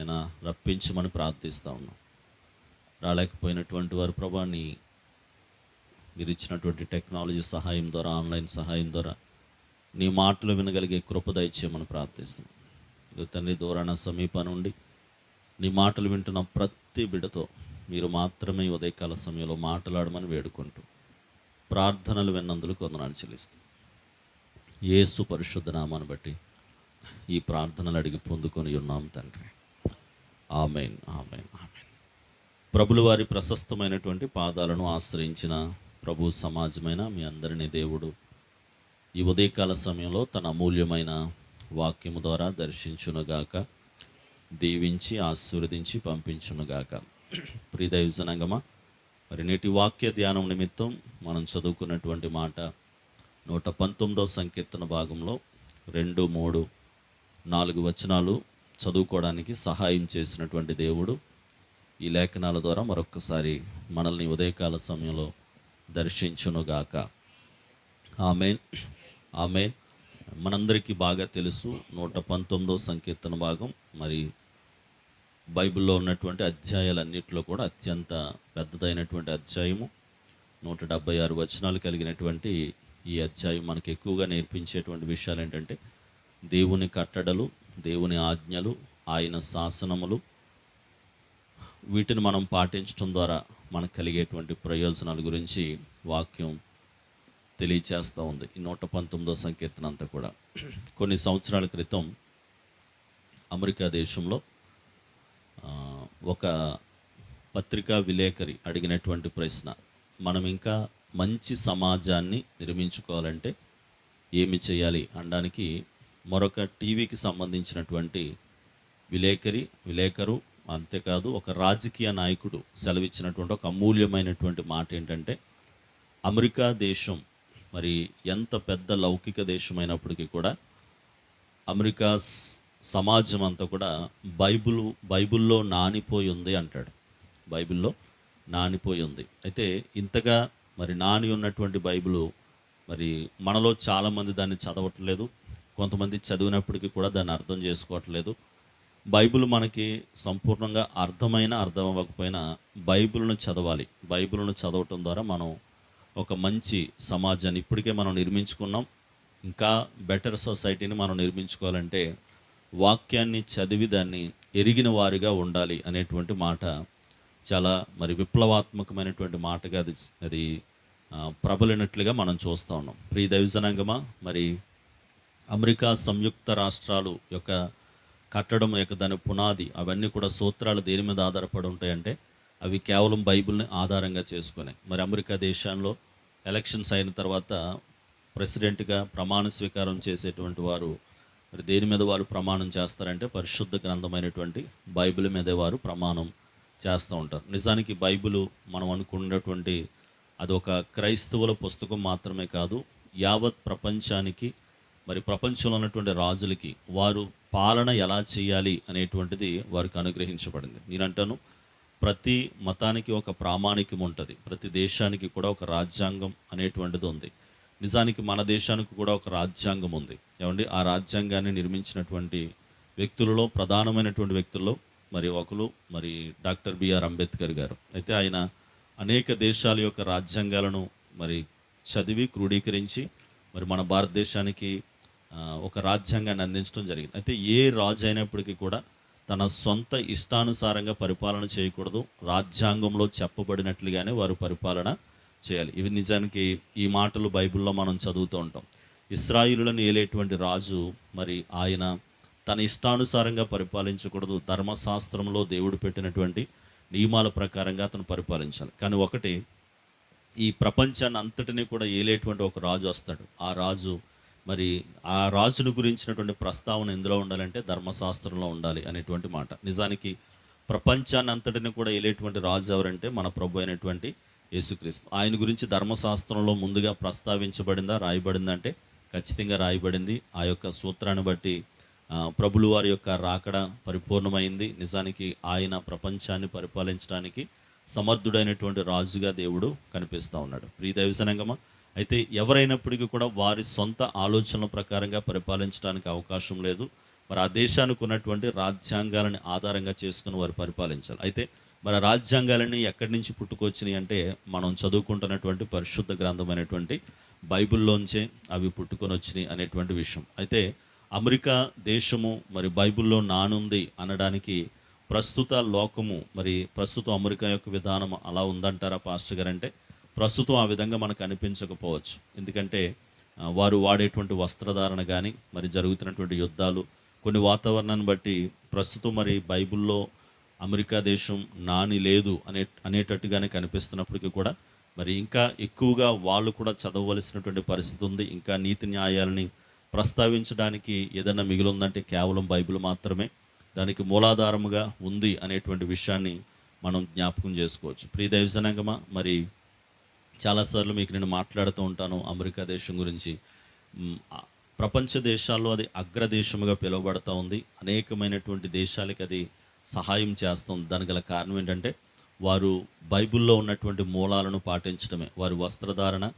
నేను రప్పించమని ప్రార్థిస్తూ ఉన్నాం. రాలేకపోయినటువంటి వారు ప్రభా నీ మీరు ఇచ్చినటువంటి టెక్నాలజీ సహాయం ద్వారా ఆన్లైన్ సహాయం ద్వారా నీ మాటలు వినగలిగే కృప దయచేయమని ప్రార్థిస్తున్నాం. తండ్రి దూరాన సమీప నుండి నీ మాటలు వింటున్న ప్రతి బిడతో మీరు మాత్రమే ఉదయకాల సమయంలో మాట్లాడమని వేడుకుంటూ ప్రార్థనలు విన్నందుకు వందనాలు చెల్లిస్తూ ఏసు పరిశుద్ధ నామాన్ని బట్టి ఈ ప్రార్థనలు అడిగి పొందుకొని ఉన్నాం తండ్రి. Amen amen amen. ప్రభులు వారి ప్రశస్తమైనటువంటి పాదాలను ఆశ్రయించిన ప్రభు సమాజమైన మీ అందరినీ దేవుడు ఈ ఉదయకాల సమయంలో తన అమూల్యమైన వాక్యము ద్వారా దర్శించునుగాక దీవించి ఆశీర్వదించి పంపించునుగాక. ప్రియదైవజనంగమా మరి నేటి వాక్య ధ్యానం నిమిత్తం మనం చదువుకున్నటువంటి మాట నూట పంతొమ్మిదవ సంకీర్తన భాగంలో రెండు మూడు నాలుగు వచనాలు చదువుకోవడానికి సహాయం చేసినటువంటి దేవుడు ఈ లేఖనాల ద్వారా మరొక్కసారి మనల్ని ఉదయకాల సమయంలో దర్శించునుగాక. ఆమె ఆమె మనందరికీ బాగా తెలుసు నూట పంతొమ్మిదో సంకీర్తన భాగం. మరి బైబిల్లో ఉన్నటువంటి అధ్యాయాలన్నింటిలో కూడా అత్యంత పెద్దదైనటువంటి అధ్యాయము. నూట డెబ్బై ఆరు వచనాలు కలిగినటువంటి ఈ అధ్యాయం మనకి ఎక్కువగా నేర్పించేటువంటి విషయాలు ఏంటంటే దేవుని కట్టడలు దేవుని ఆజ్ఞలు ఆయన శాసనములు వీటిని మనం పాటించడం ద్వారా మనకు కలిగేటువంటి ప్రయోజనాల గురించి వాక్యం తెలియచేస్తూ ఉంది. ఈ నూట పంతొమ్మిదో సంకీర్తన అంతా కూడా. కొన్ని సంవత్సరాల క్రితం అమెరికా దేశంలో ఒక పత్రికా విలేకరి అడిగినటువంటి ప్రశ్న మనం ఇంకా మంచి సమాజాన్ని నిర్మించుకోవాలంటే ఏమి చేయాలి? అనడానికి మరొక టీవీకి సంబంధించినటువంటి విలేకరి విలేకరు అంతేకాదు ఒక రాజకీయ నాయకుడు సెలవిచ్చినటువంటి ఒక అమూల్యమైనటువంటి మాట ఏంటంటే అమెరికా దేశం మరి ఎంత పెద్ద లౌకిక దేశమైనప్పటికీ కూడా అమెరికా సమాజం అంతా కూడా బైబిల్ బైబిల్లో నానిపోయి ఉంది అంటాడు. బైబిల్లో నానిపోయి ఉంది. అయితే ఇంతగా మరి నాని ఉన్నటువంటి బైబిల్ మరి మనలో చాలామంది దాన్ని చదవట్లేదు. కొంతమంది చదివినప్పటికీ కూడా దాన్ని అర్థం చేసుకోవట్లేదు. బైబిల్ మనకి సంపూర్ణంగా అర్థమైన అర్థం అవ్వకపోయినా బైబిల్ను చదవాలి. బైబిల్ను చదవటం ద్వారా మనం ఒక మంచి సమాజాన్ని ఇప్పటికే మనం నిర్మించుకున్నాం. ఇంకా బెటర్ సొసైటీని మనం నిర్మించుకోవాలంటే వాక్యాన్ని చదివి దాన్ని ఎరిగిన వారిగా ఉండాలి అనేటువంటి మాట చాలా మరి విప్లవాత్మకమైనటువంటి మాటగా అది అది ప్రబలినట్లుగా మనం చూస్తూ ఉన్నాం. ప్రీ దైవజనాంగమా మరి అమెరికా సంయుక్త రాష్ట్రాలు యొక్క కట్టడం యొక్క దాని పునాది అవన్నీ కూడా సూత్రాలు దేని మీద ఆధారపడి ఉంటాయంటే అవి కేవలం బైబిల్ని ఆధారంగా చేసుకునే. మరి అమెరికా దేశంలో ఎలక్షన్స్ అయిన తర్వాత ప్రెసిడెంట్గా ప్రమాణ స్వీకారం చేసేటువంటి వారు మరి దేని మీద వారు ప్రమాణం చేస్తారంటే పరిశుద్ధ గ్రంథమైనటువంటి బైబిల్ మీదే వారు ప్రమాణం చేస్తూ ఉంటారు. నిజానికి బైబిల్ మనం అనుకున్నటువంటి అదొక క్రైస్తవుల పుస్తకం మాత్రమే కాదు యావత్ ప్రపంచానికి మరి ప్రపంచంలో ఉన్నటువంటి రాజులకి వారు పాలన ఎలా చేయాలి అనేటువంటిది వారికి అనుగ్రహించబడింది. నేనంటాను ప్రతి మతానికి ఒక ప్రామాణికం ఉంటుంది. ప్రతి దేశానికి కూడా ఒక రాజ్యాంగం అనేటువంటిది ఉంది. నిజానికి మన దేశానికి కూడా ఒక రాజ్యాంగం ఉంది. ఏమండి? ఆ రాజ్యాంగాన్ని నిర్మించినటువంటి వ్యక్తులలో ప్రధానమైనటువంటి వ్యక్తుల్లో మరి ఒకరు మరి డాక్టర్ బిఆర్ అంబేద్కర్ గారు. అయితే ఆయన అనేక దేశాల యొక్క రాజ్యాంగాలను మరి చదివి క్రోడీకరించి మరి మన భారతదేశానికి ఒక రాజ్యాంగాన్ని అందించడం జరిగింది. అయితే ఏ రాజు అయినప్పటికీ కూడా తన సొంత ఇష్టానుసారంగా పరిపాలన చేయకూడదు. రాజ్యాంగంలో చెప్పబడినట్లుగానే వారు పరిపాలన చేయాలి. ఇవి నిజానికి ఈ మాటలు బైబిల్లో మనం చదువుతూ ఉంటాం. ఇస్రాయిలులను ఏలేటువంటి రాజు మరి ఆయన తన ఇష్టానుసారంగా పరిపాలించకూడదు. ధర్మశాస్త్రంలో దేవుడు పెట్టినటువంటి నియమాల ప్రకారంగా అతను పరిపాలించాలి. కానీ ఒకటి ఈ ప్రపంచాన్ని అంతటినీ కూడా ఏలేటువంటి ఒక రాజు వస్తాడు. ఆ రాజు మరి ఆ రాజును గురించినటువంటి ప్రస్తావన ఎందులో ఉండాలంటే ధర్మశాస్త్రంలో ఉండాలి అనేటువంటి మాట. నిజానికి ప్రపంచాన్ని అంతటిని కూడా వెళ్ళేటువంటి రాజు ఎవరంటే మన ప్రభు అయినటువంటి యేసుక్రీస్తు. ఆయన గురించి ధర్మశాస్త్రంలో ముందుగా ప్రస్తావించబడిందా రాయబడిందంటే ఖచ్చితంగా రాయబడింది. ఆ యొక్క సూత్రాన్ని బట్టి ప్రభులు వారి యొక్క రాకడ పరిపూర్ణమైంది. నిజానికి ఆయన ప్రపంచాన్ని పరిపాలించడానికి సమర్థుడైనటువంటి రాజుగా దేవుడు కనిపిస్తూ ఉన్నాడు. ప్రియ దైవసనంగమా అయితే ఎవరైనప్పటికీ కూడా వారి సొంత ఆలోచనల ప్రకారంగా పరిపాలించడానికి అవకాశం లేదు. మరి ఆ దేశానికి ఉన్నటువంటి రాజ్యాంగాలని ఆధారంగా చేసుకుని వారు పరిపాలించాలి. అయితే మరి రాజ్యాంగాలని రాజ్యాంగాలన్నీ ఎక్కడి నుంచి పుట్టుకొచ్చినాయి అంటే మనం చదువుకుంటున్నటువంటి పరిశుద్ధ గ్రంథమైనటువంటి బైబిల్లోంచే అవి పుట్టుకొని వచ్చినాయి అనేటువంటి విషయం. అయితే అమెరికా దేశము మరి బైబిల్లో నానుంది అనడానికి ప్రస్తుత లోకము మరి ప్రస్తుతం అమెరికా యొక్క విధానం అలా ఉందంటారా పాస్టర్ గారంటే అంటే ప్రస్తుతం ఆ విధంగా మనకు అనిపించకపోవచ్చు. ఎందుకంటే వారు వాడేటువంటి వస్త్రధారణ కానీ మరి జరుగుతున్నటువంటి యుద్ధాలు కొన్ని వాతావరణాన్ని బట్టి ప్రస్తుతం మరి బైబిల్లో అమెరికా దేశం నాని లేదు అనే అనేటట్టుగానే కనిపిస్తున్నప్పటికీ కూడా మరి ఇంకా ఎక్కువగా వాళ్ళు కూడా చదవవలసినటువంటి పరిస్థితి ఉంది. ఇంకా నీతి న్యాయాలని ప్రస్తావించడానికి ఏదైనా మిగిలిందంటే కేవలం బైబిల్ మాత్రమే. దానికి మూలాధారముగా ఉంది అనేటువంటి విషయాన్ని మనం జ్ఞాపకం చేసుకోవచ్చు. ప్రియ దైవజనాంగమా మరి చాలాసార్లు మీకు నేను మాట్లాడుతూ ఉంటాను అమెరికా దేశం గురించి. ప్రపంచ దేశాల్లో అది అగ్రదేశముగా పిలువబడతా ఉంది. అనేకమైనటువంటి దేశాలకి అది సహాయం చేస్తుంది. దానికి గల కారణం ఏంటంటే వారు బైబిల్లో ఉన్నటువంటి మూలాలను పాటించడమే. వారి వస్త్రధారణ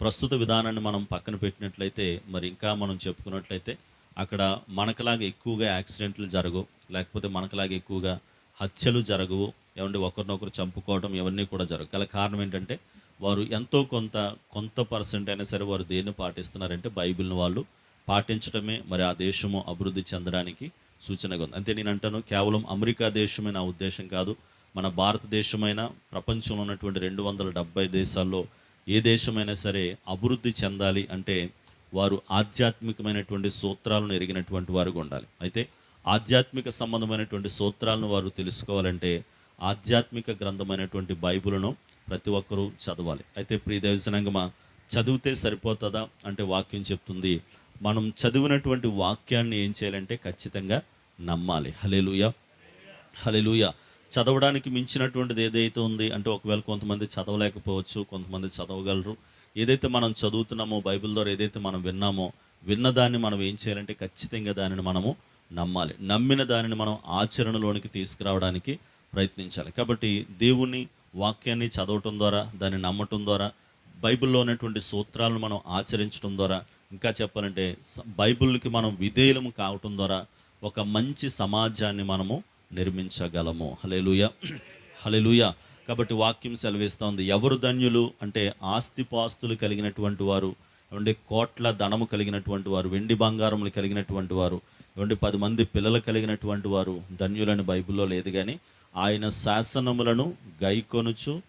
ప్రస్తుత విధానాన్ని మనం పక్కన పెట్టినట్లయితే మరి ఇంకా మనం చెప్పుకున్నట్లయితే అక్కడ మనకలాగా ఎక్కువగా యాక్సిడెంట్లు జరగవు. లేకపోతే మనకలాగా ఎక్కువగా హత్యలు జరగవు. ఏమంటే ఒకరినొకరు చంపుకోవడం ఇవన్నీ కూడా జరగవు. గల కారణం ఏంటంటే వారు ఎంతో కొంత కొంత పర్సెంట్ అయినా సరే వారు దేన్ని పాటిస్తున్నారంటే బైబిల్ని వాళ్ళు పాటించడమే మరి ఆ దేశము అభివృద్ధి చెందడానికి సూచనగా ఉంది. అంతే నేను అంటాను కేవలం అమెరికా దేశమే నా ఉద్దేశం కాదు మన భారతదేశమైన ప్రపంచంలో ఉన్నటువంటి రెండు వందల డెబ్బై దేశాల్లో ఏ దేశమైనా సరే అభివృద్ధి చెందాలి అంటే వారు ఆధ్యాత్మికమైనటువంటి సూత్రాలను ఎరిగినటువంటి వారుగా ఉండాలి. అయితే ఆధ్యాత్మిక సంబంధమైనటువంటి సూత్రాలను వారు తెలుసుకోవాలంటే ఆధ్యాత్మిక గ్రంథమైనటువంటి బైబిల్ను ప్రతి ఒక్కరూ చదవాలి. అయితే ప్రియ దేవజనంగమా చదివితే సరిపోతుందా అంటే వాక్యం చెప్తుంది. మనం చదివినటువంటి వాక్యాన్ని ఏం చేయాలంటే ఖచ్చితంగా నమ్మాలి. హలేలుయ హలేలుయ చదవడానికి మించినటువంటిది ఏదైతే ఉంది అంటే ఒకవేళ కొంతమంది చదవలేకపోవచ్చు కొంతమంది చదవగలరు. ఏదైతే మనం చదువుతున్నామో బైబిల్ ద్వారా ఏదైతే మనం విన్నామో విన్నదాన్ని మనం ఏం చేయాలంటే ఖచ్చితంగా దానిని మనము నమ్మాలి. నమ్మిన దానిని మనం ఆచరణలోనికి తీసుకురావడానికి ప్రయత్నించాలి. కాబట్టి దేవుని వాక్యాన్ని చదవటం ద్వారా దాన్ని నమ్మటం ద్వారా బైబిల్లో ఉన్నటువంటి సూత్రాలను మనం ఆచరించడం ద్వారా ఇంకా చెప్పాలంటే బైబిల్కి మనం విధేయులము కావటం ద్వారా ఒక మంచి సమాజాన్ని మనము నిర్మించగలము. హలేలుయ హలేలుయ కాబట్టి వాక్యం సెలవిస్తూ ఉంది. ఎవరు ధన్యులు అంటే ఆస్తిపాస్తులు కలిగినటువంటి వారు ఏమంటే కోట్ల ధనము కలిగినటువంటి వారు వెండి బంగారములు కలిగినటువంటి వారు ఏమంటే పది మంది పిల్లలు కలిగినటువంటి వారు ధన్యులని బైబిల్లో లేదు కానీ ఆయన శాసనములను గైకొనుచు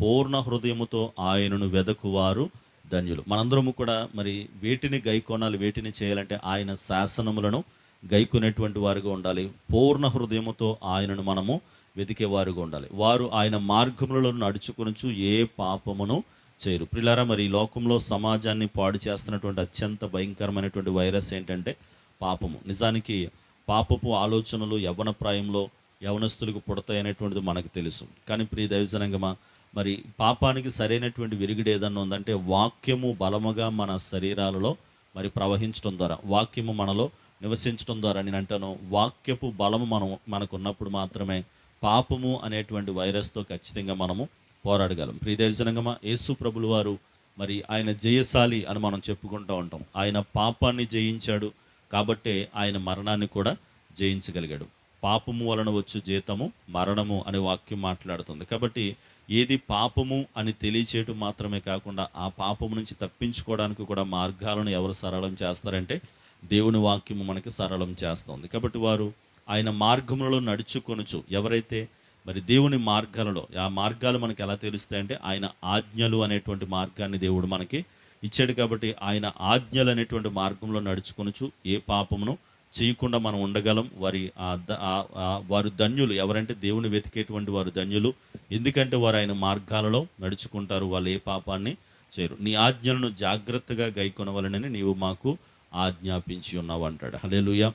పూర్ణ హృదయముతో ఆయనను వెదకువారు ధన్యులు. మనందరము కూడా మరి వేటిని గైకొనాలి వేటిని చేయాలంటే ఆయన శాసనములను గైకొనేటువంటి వారుగా ఉండాలి. పూర్ణ హృదయముతో ఆయనను మనము వెతికేవారుగా ఉండాలి. వారు ఆయన మార్గములలో నడుచుకొనుచు ఏ పాపమును చేయరు. ప్రిలారా మరి ఈ లోకంలో సమాజాన్ని పాడు చేస్తున్నటువంటి అత్యంత భయంకరమైనటువంటి వైరస్ ఏంటంటే పాపము. నిజానికి పాపపు ఆలోచనలు యవ్వన ప్రాయంలో యవనస్తులకు పుడతాయి అనేటువంటిది మనకు తెలుసు. కానీ ప్రియ దైవజనంగమా మరి పాపానికి సరైనటువంటి విరిగిడి ఏదన్నా ఉందంటే వాక్యము బలముగా మన శరీరాలలో మరి ప్రవహించడం ద్వారా వాక్యము మనలో నివసించడం ద్వారా నేను అంటాను వాక్యపు బలము మనం మనకు ఉన్నప్పుడు మాత్రమే పాపము అనేటువంటి వైరస్తో ఖచ్చితంగా మనము పోరాడగలం. ప్రియదర్శనంగా యేసు ప్రభులు వారు మరి ఆయన జయశాలి అని మనం చెప్పుకుంటూ ఉంటాం. ఆయన పాపాన్ని జయించాడు కాబట్టే ఆయన మరణాన్ని కూడా జయించగలిగాడు. పాపము వలన వచ్చు జీతము మరణము అనే వాక్యం మాట్లాడుతుంది. కాబట్టి ఏది పాపము అని తెలియచేయటం మాత్రమే కాకుండా ఆ పాపము నుంచి తప్పించుకోవడానికి కూడా మార్గాలను ఎవరు సరళం చేస్తారంటే దేవుని వాక్యము మనకి సరళం చేస్తుంది. కాబట్టి వారు ఆయన మార్గములలో నడుచుకొనుచు ఎవరైతే మరి దేవుని మార్గాలలో ఆ మార్గాలు మనకి ఎలా తెలుస్తాయంటే ఆయన ఆజ్ఞలు అనేటువంటి మార్గాన్ని దేవుడు మనకి ఇచ్చాడు కాబట్టి ఆయన ఆజ్ఞలు అనేటువంటి మార్గంలో నడుచుకొనుచు ఏ పాపమును చేయకుండా మనం ఉండగలం. వారి ఆ ద- వారు ధన్యులు. ఎవరంటే దేవుని వెతికేటువంటి వారు ధన్యులు. ఎందుకంటే వారు ఆయన మార్గాలలో నడుచుకుంటారు. వాళ్ళు ఏ పాపాన్ని చేయరు. నీ ఆజ్ఞలను జాగ్రత్తగా గైకొనవలనని నీవు మాకు ఆజ్ఞాపించి ఉన్నావు అంటాడు. హలేలుయ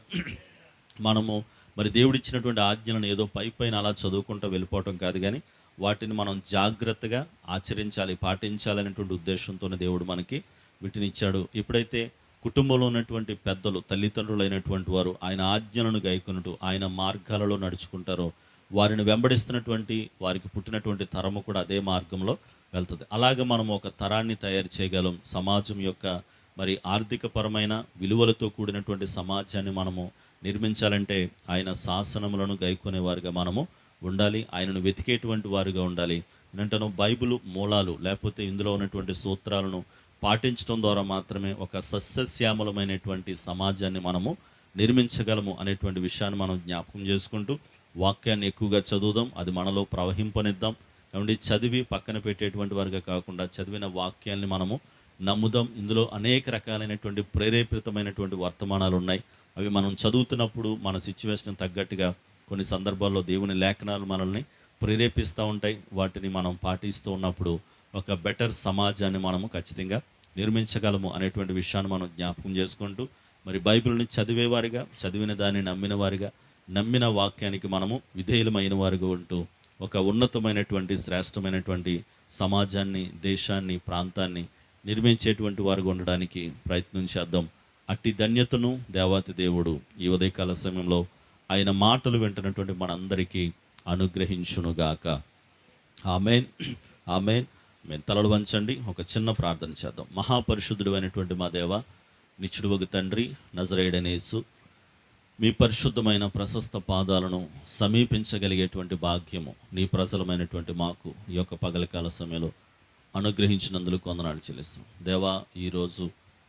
మనము మరి దేవుడిచ్చినటువంటి ఆజ్ఞలను ఏదో పై పైన అలా చదువుకుంటూ వెళ్ళిపోవటం కాదు కానీ వాటిని మనం జాగ్రత్తగా ఆచరించాలి పాటించాలనేటువంటి ఉద్దేశంతోనే దేవుడు మనకి వీటిని ఇచ్చాడు. ఎప్పుడైతే కుటుంబంలో ఉన్నటువంటి పెద్దలు తల్లిదండ్రులైనటువంటి వారు ఆయన ఆజ్ఞలను గైకొనుటూ ఆయన మార్గాలలో నడుచుకుంటారో వారిని వెంబడిస్తున్నటువంటి వారికి పుట్టినటువంటి తరము కూడా అదే మార్గంలో వెళ్తుంది. అలాగే మనం ఒక తరాన్ని తయారు చేయగలం. సమాజం యొక్క మరి ఆర్థికపరమైన విలువలతో కూడినటువంటి సమాజాన్ని మనము నిర్మించాలంటే ఆయన శాసనములను గైకొనేవారుగా మనము ఉండాలి. ఆయనను వెతికేటువంటి వారుగా ఉండాలి. ఏంటంటాను బైబిల్ మూలాలు లేకపోతే ఇందులో ఉన్నటువంటి సూత్రాలను పాటించడం ద్వారా మాత్రమే ఒక సస్యశ్యామలమైనటువంటి సమాజాన్ని మనము నిర్మించగలము అనేటువంటి విషయాన్ని మనం జ్ఞాపకం చేసుకుంటూ వాక్యాన్ని ఎక్కువగా చదువుదాం. అది మనలో ప్రవహింపనిద్దాం. ఏమండి? చదివి పక్కన పెట్టేటువంటి వారిగా కాకుండా చదివిన వాక్యాన్ని మనము నమ్ముదాం. ఇందులో అనేక రకాలైనటువంటి ప్రేరేపితమైనటువంటి వర్తమానాలు ఉన్నాయి. అవి మనం చదువుతున్నప్పుడు మన సిచ్యువేషన్ తగ్గట్టుగా కొన్ని సందర్భాల్లో దేవుని లేఖనాలు మనల్ని ప్రేరేపిస్తూ ఉంటాయి. వాటిని మనం పాటిస్తూ ఉన్నప్పుడు ఒక బెటర్ సమాజాన్ని మనము ఖచ్చితంగా నిర్మించగలము అనేటువంటి విషయాన్ని మనం జ్ఞాపకం చేసుకుంటూ మరి బైబిల్ని చదివేవారిగా చదివిన దాన్ని నమ్మిన వారిగా నమ్మిన వాక్యానికి మనము విధేయులమైన వారిగా ఉంటూ ఒక ఉన్నతమైనటువంటి శ్రేష్టమైనటువంటి సమాజాన్ని దేశాన్ని ప్రాంతాన్ని నిర్మించేటువంటి వారుగా ఉండడానికి ప్రయత్నం చేద్దాం. అట్టి ధన్యతను దేవాతి దేవుడు ఈ ఉదయకాల సమయంలో ఆయన మాటలు వింటున్నటువంటి మనందరికీ అనుగ్రహించునుగాక. ఆమెన్. ఆమెన్. మేము తలలు వంచండి ఒక చిన్న ప్రార్థన చేద్దాం. మహాపరిశుద్ధుడు అయినటువంటి మా దేవ నిచ్చుడువగు తండ్రి నజరేడనేసు మీ పరిశుద్ధమైన ప్రశస్త పాదాలను సమీపించగలిగేటువంటి భాగ్యము నీ ప్రజలమైనటువంటి మాకు ఈ యొక్క పగలకాల సమయంలో అనుగ్రహించినందుకు కొందనాలు చెల్లిస్తాం దేవా ఈరోజు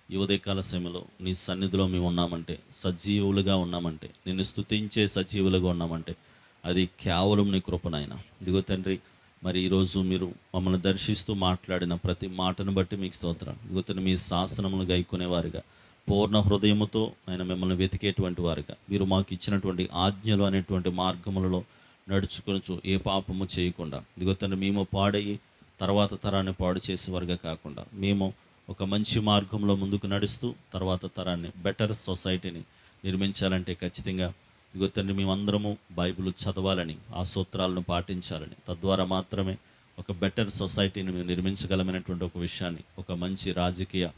ఈ ఉదయకాల సమయంలో నీ సన్నిధిలో మేము ఉన్నామంటే సజీవులుగా ఉన్నామంటే నిన్ను స్తుతించే సజీవులుగా ఉన్నామంటే అది కేవలం నీ కృపనైనా ఇదిగో తండ్రి మరి ఈరోజు మీరు మమ్మల్ని దర్శిస్తూ మాట్లాడిన ప్రతి మాటను బట్టి మీకు స్తోత్రం. ఇదిగో మీ శాసనములు గైకునేవారుగా. పూర్ణ హృదయముతో ఆయన మిమ్మల్ని వెతికేటువంటి వారుగా. మీరు మాకు ఇచ్చినటువంటి ఆజ్ఞలు అనేటువంటి మార్గములలో నడుచుకొనచ్చు ఏ పాపము చేయకుండా. ఇదిగో మేము పాడయి తర్వాత తరాన్ని పాడు చేసేవారుగా కాకుండా. మేము ఒక మంచి మార్గంలో ముందుకు నడుస్తూ తర్వాత తరాన్ని బెటర్ సొసైటీని నిర్మించాలంటే ఖచ్చితంగా ఇదిగో తండ్రి మేమందరము బైబిల్ చదవాలని ఆ సూత్రాలను పాటించాలని తద్వారా మాత్రమే ఒక బెటర్ సొసైటీని మేము నిర్మించగలమైనటువంటి ఒక విషయాన్ని ఒక మంచి రాజకీయ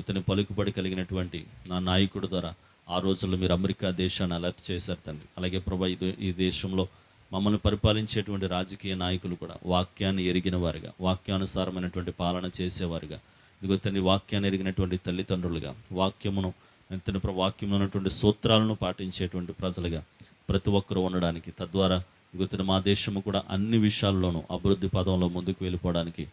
ఇతని పలుకుబడి కలిగినటువంటి నా నాయకుడు ద్వారా ఆ రోజుల్లో మీరు అమెరికా దేశాన్ని అలర్ట్ చేశారు తండ్రి. అలాగే ప్రభా ఇది ఈ దేశంలో మమ్మల్ని పరిపాలించేటువంటి రాజకీయ నాయకులు కూడా వాక్యాన్ని ఎరిగిన వారుగా వాక్యానుసారమైనటువంటి పాలన చేసేవారుగా. ఇదిగో తండ్రి వాక్యాన్ని ఎరిగినటువంటి తల్లిదండ్రులుగా వాక్యమును తన వాక్యంలో ఉన్నటువంటి సూత్రాలను పాటించేటువంటి ప్రజలుగా ప్రతి ఒక్కరూ ఉండడానికి తద్వారా ఇగుతున్న మా దేశము కూడా అన్ని విషయాల్లోనూ అభివృద్ధి పదంలో ముందుకు వెళ్ళిపోవడానికి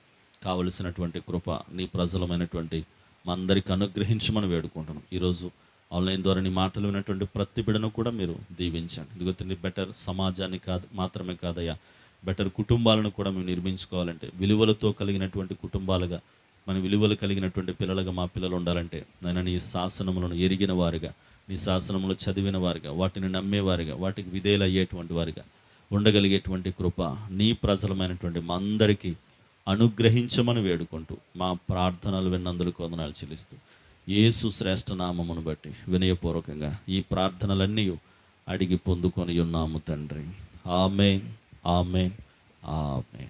కావలసినటువంటి కృప నీ ప్రజలమైనటువంటి మా అందరికి అనుగ్రహించమని వేడుకుంటున్నాం. ఈరోజు ఆన్లైన్ ద్వారా నీ మాటలు విన్నటువంటి ప్రతి బిడను కూడా మీరు దీవించండి. ఇదిగోతుంది బెటర్ సమాజాన్ని కాదు మాత్రమే కాదయ్యా బెటర్ కుటుంబాలను కూడా మేము నిర్మించుకోవాలంటే విలువలతో కలిగినటువంటి కుటుంబాలుగా మన విలువలు కలిగినటువంటి పిల్లలుగా మా పిల్లలు ఉండాలంటే నేను నీ శాసనములను ఎరిగిన వారుగా నీ శాసనములు చదివిన వారుగా వాటిని నమ్మేవారుగా వాటికి విధేయులు అయ్యేటువంటి వారుగా ఉండగలిగేటువంటి కృప నీ ప్రజలమైనటువంటి మా అందరికీ అనుగ్రహించమని వేడుకుంటూ మా ప్రార్థనలు విన్నందులకు వందనాలు చెల్లిస్తూ యేసు శ్రేష్ఠ నామమును బట్టి వినయపూర్వకంగా ఈ ప్రార్థనలన్నీ అడిగి పొందుకొని ఉన్నాము తండ్రి. ఆమె ఆమె ఆమె